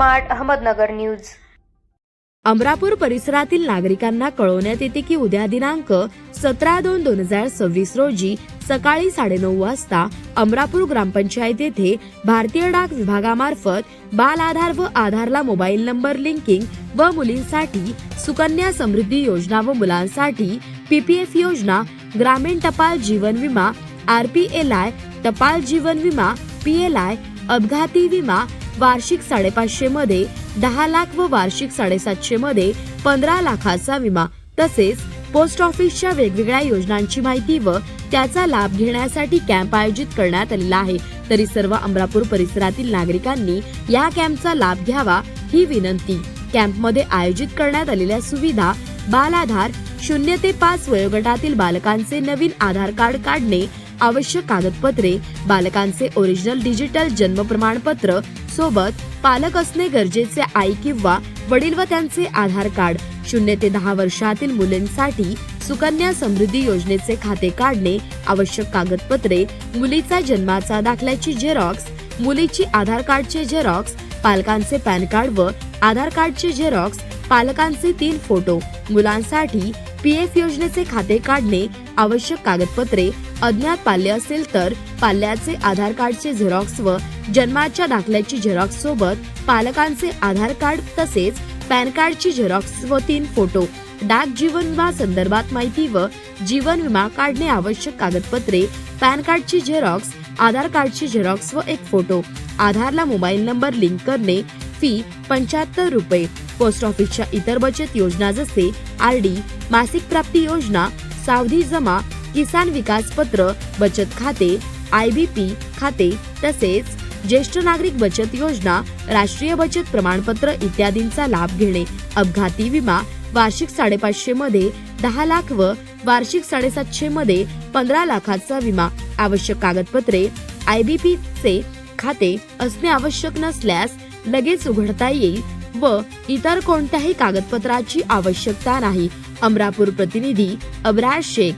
Smart Ahmednagar news. Amarapur परिसरातील नागरिकांना कळवण्यात येते की उद्या दिनांक सतरा दोन दोन हजार सव्वीस रोजी सकाळी साडेनऊ वाजता अमरापूर ग्रामपंचायत येथे भारतीय डाक विभागामार्फत बाल आधार व आधारला मोबाईल नंबर लिंकिंग व मुलींसाठी सुकन्या समृद्धी योजना व मुलांसाठी पीपीएफ योजना ग्रामीण टपाल जीवन विमा आरपीएलआय टपाल जीवन विमा पीएलआय अपघाती विमा वार्षिक साडेपाचशे मध्ये दहा लाख व वार्षिक साडेसातशे मध्ये पंधरा लाखाचा विमा. तसेच पोस्ट ऑफिसच्या वेगवेगळ्या योजनांची माहिती व त्याचा लाभ घेण्यासाठी कॅम्प आयोजित करण्यात आलेला आहे. तरी सर्व अमरापूर परिसरातील नागरिकांनी या कॅम्पचा लाभ घ्यावा ही विनंती. कॅम्पमध्ये आयोजित करण्यात आलेल्या सुविधा बाल आधार शून्य ते पाच वयोगटातील बालकांचे नवीन आधार कार्ड काढणे आवश्यक कागदपत्रे बालकांचे ओरिजिनल डिजिटल जन्म प्रमाणपत्र सोबत पालक असणे गरजेचे आई किंवा वडील व त्यांचे आधार कार्ड शून्य ते दहा वर्षातील मुलींसाठी सुकन्या समृद्धी योजनेचे खाते काढणे आवश्यक कागदपत्रे मुलीचा जन्माचा दाखल्याची झेरॉक्स मुलीची आधार कार्डचे झेरॉक्स पालकांचे पॅन कार्ड व आधार कार्डचे झेरॉक्स पालकांचे तीन फोटो मुलांसाठी पी एफ योजनेचे खाते काढणे आवश्यक कागदपत्रे अज्ञात पाल्य असेल तर पाल्याचे आधार कार्डचे झेरॉक्स व जन्माच्या दाखल्याची झेरॉक्स सोबत पालकांचे आधार कार्ड तसेच पॅन कार्डची झेरॉक्स व तीन फोटो डाक जीवन विमा संदर्भात माहिती व जीवन विमा काढणे आवश्यक कागदपत्रे पॅन कार्डची झेरॉक्स आधार कार्डची झेरॉक्स व एक फोटो. आधारला मोबाईल नंबर लिंक करणे फी पंच्याहत्तर रुपये. पोस्ट ऑफिसच्या इतर बचत योजना जसे आर डी मासिक प्राप्ती योजना सावधी जमा किसान विकास पत्र बचत खाते आय बी पी खाते तसेच ज्येष्ठ नागरिक बचत योजना राष्ट्रीय बचत प्रमाणपत्र इत्यादींचा लाभ घेणे अपघाती विमा वार्षिक साडेपाचशे मध्ये दहा लाख व वार्षिक साडेसातशे मध्ये पंधरा लाखाचा विमा आवश्यक कागदपत्रे आय बी पी चे खाते असणे आवश्यक नसल्यास लगेच उघडता येईल व इतर कोणत्याही कागदपत्राची आवश्यकता नाही. अमरापूर प्रतिनिधी अब्राज शेख.